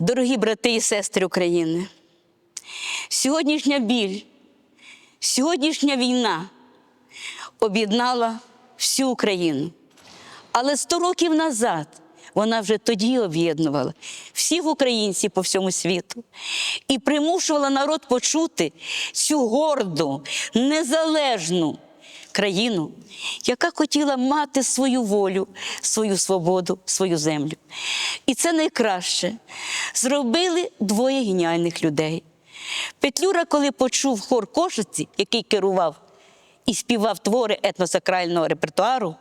Дорогі брати і сестри України, сьогоднішня біль, сьогоднішня війна об'єднала всю Україну. Але 100 років назад вона вже тоді об'єднувала всіх українців по всьому світу і примушувала народ почути цю горду, незалежну країну, яка хотіла мати свою волю, свою свободу, свою землю. І це найкраще зробили двоє геніальних людей. Петлюра, коли почув хор Кошиці, який керував і співав твори етносакрального репертуару,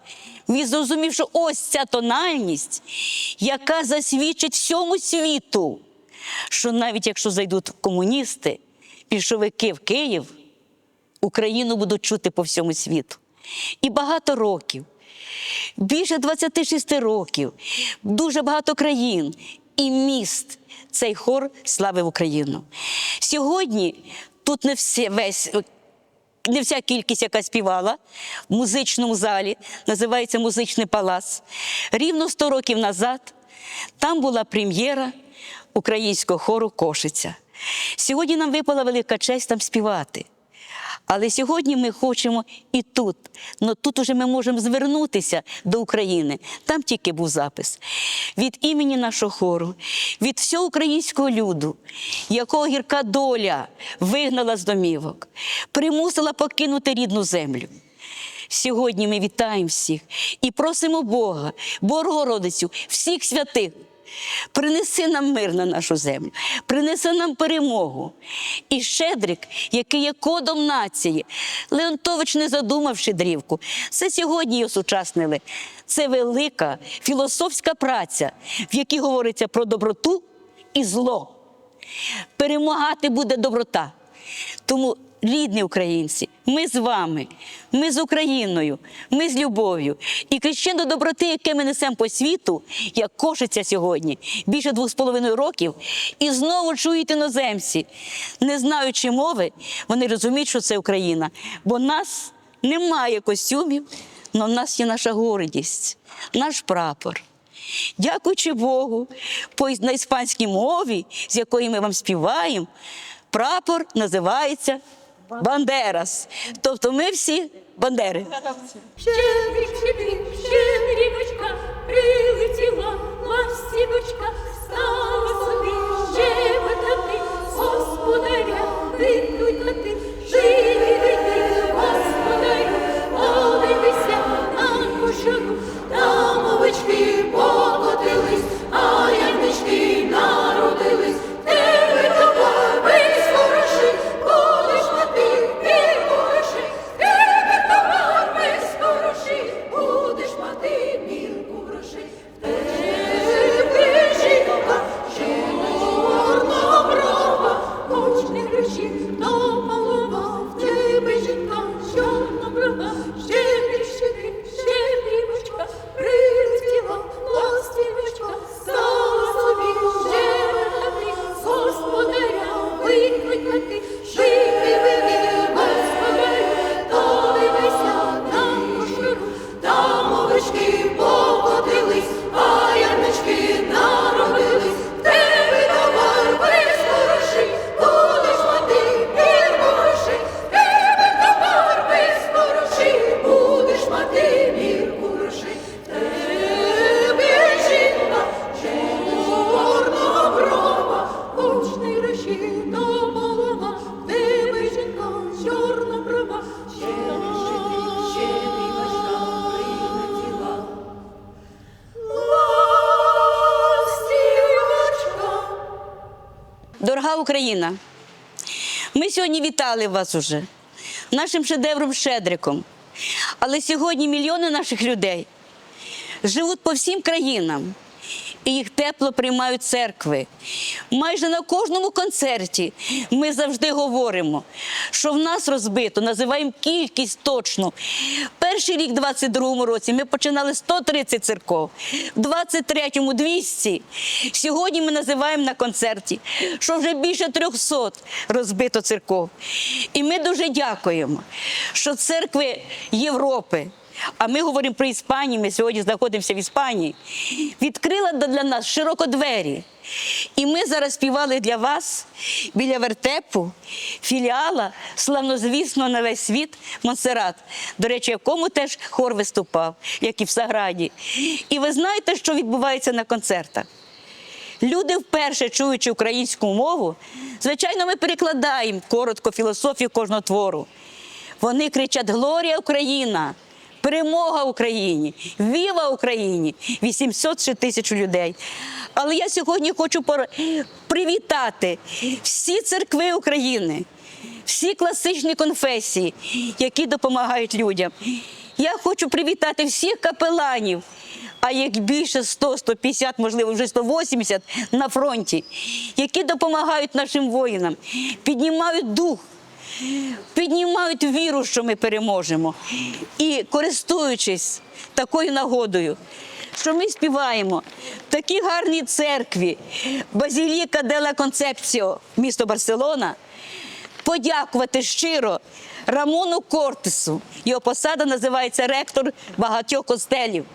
він зрозумів, що ось ця тональність, яка засвідчить всьому світу, що навіть якщо зайдуть комуністи, більшовики в Київ, Україну будуть чути по всьому світу. І багато років, більше 26 років, дуже багато країн і міст цей хор славив Україну. Сьогодні тут не всі, весь не вся кількість, яка співала в музичному залі, називається Музичний палац. Рівно 100 років назад там була прем'єра українського хору Кошиця. Сьогодні нам випала велика честь там співати. Але сьогодні ми хочемо і тут. Ну тут уже ми можемо звернутися до України. Там тільки був запис. Від імені нашого хору, від всього українського люду, якого гірка доля вигнала з домівок, примусила покинути рідну землю. Сьогодні ми вітаємо всіх і просимо Бога, Богородицю, всіх святих. Принеси нам мир на нашу землю, принеси нам перемогу. І Щедрик, який є кодом нації, Леонтович не задумав щедрівку. Це сьогодні її осучаснили. Це велика філософська праця, в якій говориться про доброту і зло. Перемагати буде доброта. Тому, рідні українці, ми з вами, ми з Україною, ми з любов'ю. І крещено доброти, яке ми несемо по світу, як кошиться сьогодні, більше двох з половиною років, і знову чують іноземці, не знаючи мови, вони розуміють, що це Україна. Бо нас немає костюмів, але в нас є наша гордість, наш прапор. Дякуючи Богу, по на іспанській мові, з якої ми вам співаємо, прапор називається Бандерас. Тобто ми всі бандери. Щедрик, щедрівочка, прилетіла ластівочка, стала собі щебетати, господаря викликати, Дорога Україна, ми сьогодні вітали вас уже нашим шедевром Шедриком. Але сьогодні мільйони наших людей живуть по всім країнам. Тепло приймають церкви. Майже на кожному концерті ми завжди говоримо, що в нас розбито, називаємо кількість точно. Перший рік, 22-му році, ми починали 130 церков, в 23-му 200. Сьогодні ми називаємо на концерті, що вже більше 300 розбито церков. І ми дуже дякуємо, що церкви Європи, а ми говоримо про Іспанію, ми сьогодні знаходимося в Іспанії, відкрила для нас широко двері. І ми зараз співали для вас біля вертепу філіала славнозвісно на весь світ Монсеррат, до речі, якому теж хор виступав, як і в Саграді. І ви знаєте, що відбувається на концертах? Люди, вперше чуючи українську мову, звичайно, ми перекладаємо коротко філософію кожного твору. Вони кричать Глорія Україна! Перемога Україні! Віва Україні! 800 ще тисяч людей. Але я сьогодні хочу привітати всі церкви України, всі класичні конфесії, які допомагають людям. Я хочу привітати всіх капеланів, а їх більше 100, 150, можливо, вже 180 на фронті, які допомагають нашим воїнам, піднімають дух піднімають віру, що ми переможемо. І користуючись такою нагодою, що ми співаємо в такій гарній церкві Базіліка Дела Концепціо, місто Барселона, подякувати щиро Рамону Кортесу. Його посада називається ректор багатьох костелів.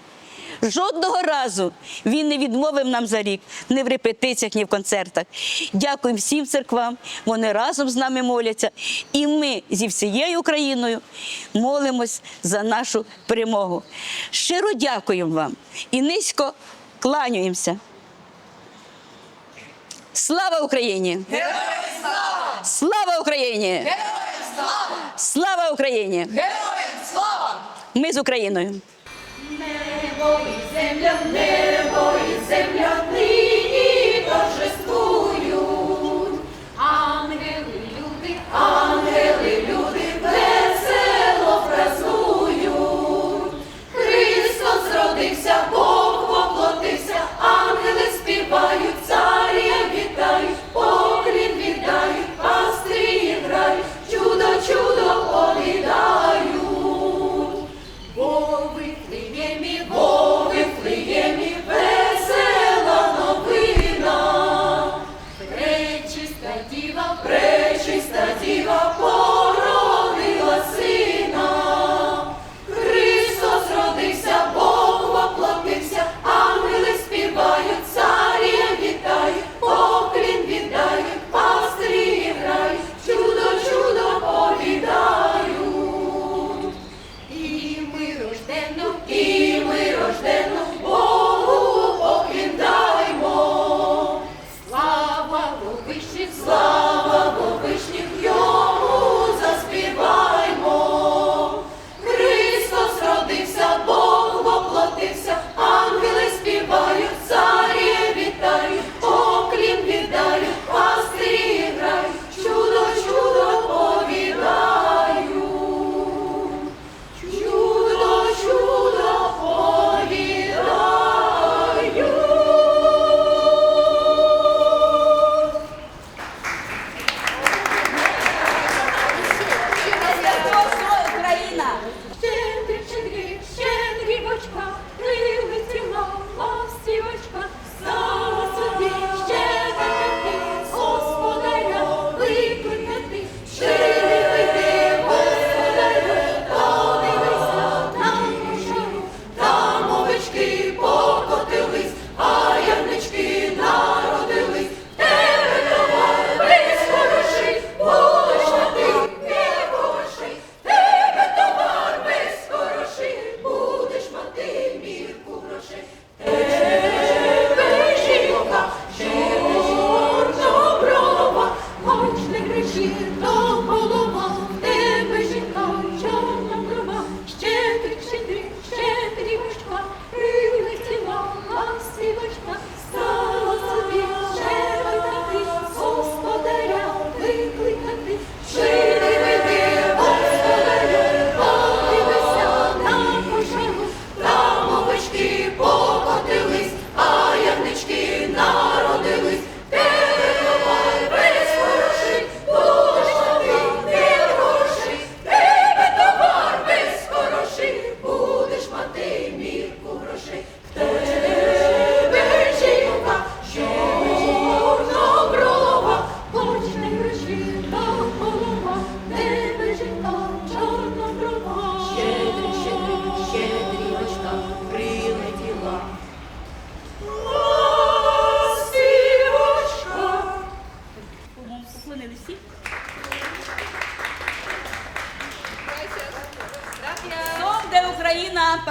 Жодного разу він не відмовив нам за рік ні в репетиціях, ні в концертах. Дякуємо всім церквам. Вони разом з нами моляться. І ми зі всією Україною молимось за нашу перемогу. Щиро дякуємо вам і низько кланяємося. Слава Україні! Героям слава! Слава Україні! Героям слава! Слава Україні! Героям слава! Ми з Україною! Небо і земля, небо і земля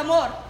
Україна, помор! Слава Україні!